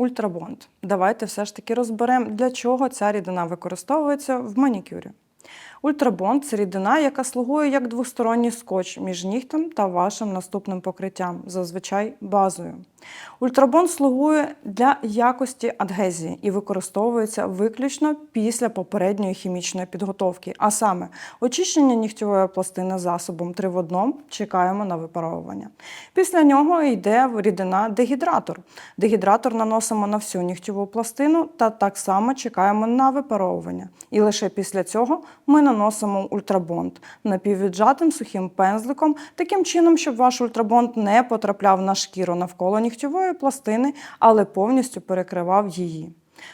Ультрабонд. Давайте все ж таки розберемо, для чого ця рідина використовується в манікюрі. Ультрабонд це рідина, яка слугує як двосторонній скотч між нігтем та вашим наступним покриттям, зазвичай базою. Ультрабонд слугує для якості адгезії і використовується виключно після попередньої хімічної підготовки, а саме очищення нігтєвої пластини засобом 3 в 1 чекаємо на випаровування. Після нього йде рідина дегідратор. Дегідратор наносимо на всю нігтєву пластину та так само чекаємо на випаровування. І лише після цього ми наносимо ультрабонд напіввіджатим сухим пензликом, таким чином, щоб ваш ультрабонд не потрапляв на шкіру навколо нігтєвої пластини, але повністю перекривав її.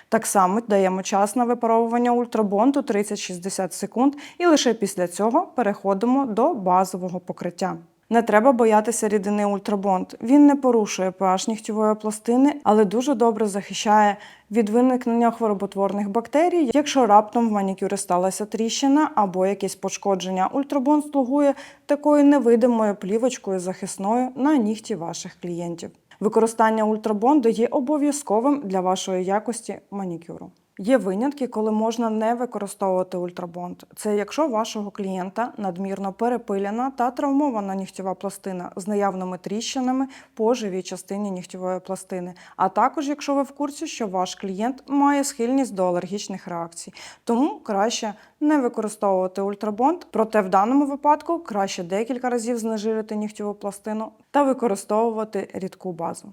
Так само даємо час на випаровування ультрабонду 30-60 секунд, і лише після цього переходимо до базового покриття. Не треба боятися рідини ультрабонд. Він не порушує pH нігтєвої пластини, але дуже добре захищає від виникнення хвороботворних бактерій. Якщо раптом в манікюрі сталася тріщина або якесь пошкодження, ультрабонд слугує такою невидимою плівочкою захисною на нігті ваших клієнтів. Використання ультрабонду є обов'язковим для вашої якості манікюру. Є винятки, коли можна не використовувати ультрабонд. Це якщо вашого клієнта надмірно перепилена та травмована нігтєва пластина з наявними тріщинами по живій частині нігтєвої пластини, а також якщо ви в курсі, що ваш клієнт має схильність до алергічних реакцій. Тому краще не використовувати ультрабонд, проте в даному випадку краще декілька разів знежирити нігтєву пластину та використовувати рідку базу.